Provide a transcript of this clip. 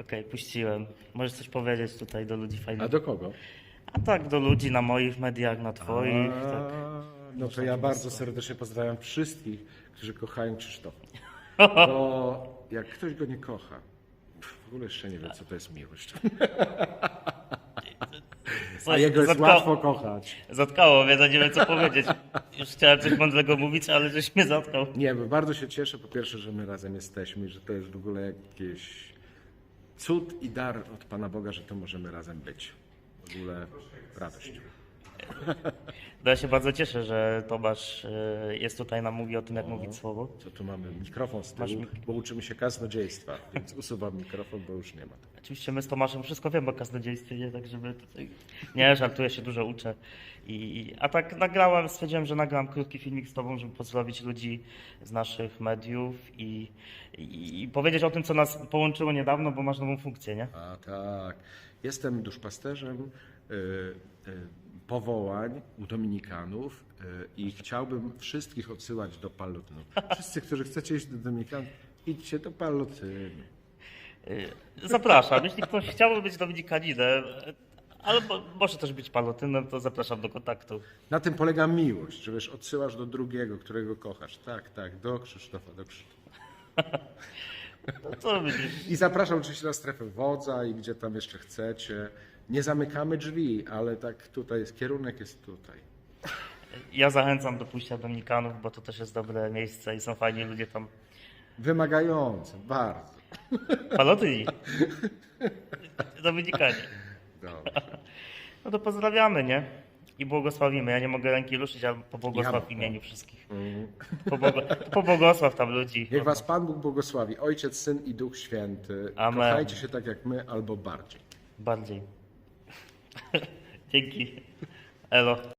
Okej, puściłem. Możesz coś powiedzieć tutaj do ludzi fajnych. A do kogo? A tak, do ludzi na moich mediach, na twoich. A, Tak. No to ja bardzo serdecznie pozdrawiam wszystkich, którzy kochają Krzysztofa. Bo jak ktoś go nie kocha, pff, w ogóle jeszcze nie wie, co to jest miłość. A Coś jego jest łatwo kochać. Zatkało mnie, nie wiem co powiedzieć. Już chciałem coś mądrego mówić, ale żeś mnie zatkał. Nie, bo bardzo się cieszę po pierwsze, że my razem jesteśmy i że to jest w ogóle jakiś cud i dar od Pana Boga, że to możemy razem być. W ogóle radość. No ja się bardzo cieszę, że Tomasz e, jest tutaj, nam mówi o tym, jak mówić słowo. Co tu mamy? Mikrofon z Masz tyłu, mik- bo uczymy się kaznodziejstwa, więc usuwam mikrofon, bo już nie ma. Oczywiście my z Tomaszem wszystko wiemy o kaznodziejstwie, nie? Tak, żeby tutaj... Nie, żartuję się, dużo uczę. I, a tak nagrałem, stwierdziłem, że nagram krótki filmik z Tobą, żeby pozdrowić ludzi z naszych mediów i, i, i powiedzieć o tym, co nas połączyło niedawno, bo masz nową funkcję, nie? A tak. Jestem duszpasterzem y, y, powołań u Dominikanów y, i chciałbym wszystkich odsyłać do Palutynu. Wszyscy, którzy chcecie iść do Dominikanów, idźcie do Palutynu. Y, Zapraszam. Jeśli ktoś chciałby być Dominikaninem, albo może też być palotynem, to zapraszam do kontaktu. Na tym polega miłość, że wiesz, odsyłasz do drugiego, którego kochasz. Tak, tak, do Krzysztofa, do Krzysztofa. No? I zapraszam oczywiście na strefę wodza i gdzie tam jeszcze chcecie. Nie zamykamy drzwi, ale tak tutaj jest, kierunek jest tutaj. Ja zachęcam do pójścia Dominikanów, bo to też jest dobre miejsce i są fajni ludzie tam. Wymagające, bardzo. Palotyni. Dominikanie. Dobrze. No to pozdrawiamy, nie? I błogosławimy. Ja nie mogę ręki ruszyć, ale pobłogosław Ja w imieniu wszystkich. Pobłogo... Pobłogosław tam ludzi. Niech was Pan Bóg błogosławi, Ojciec, Syn i Duch Święty. Amen. Kochajcie się tak jak my, albo bardziej. Bardziej. Dzięki. Elo.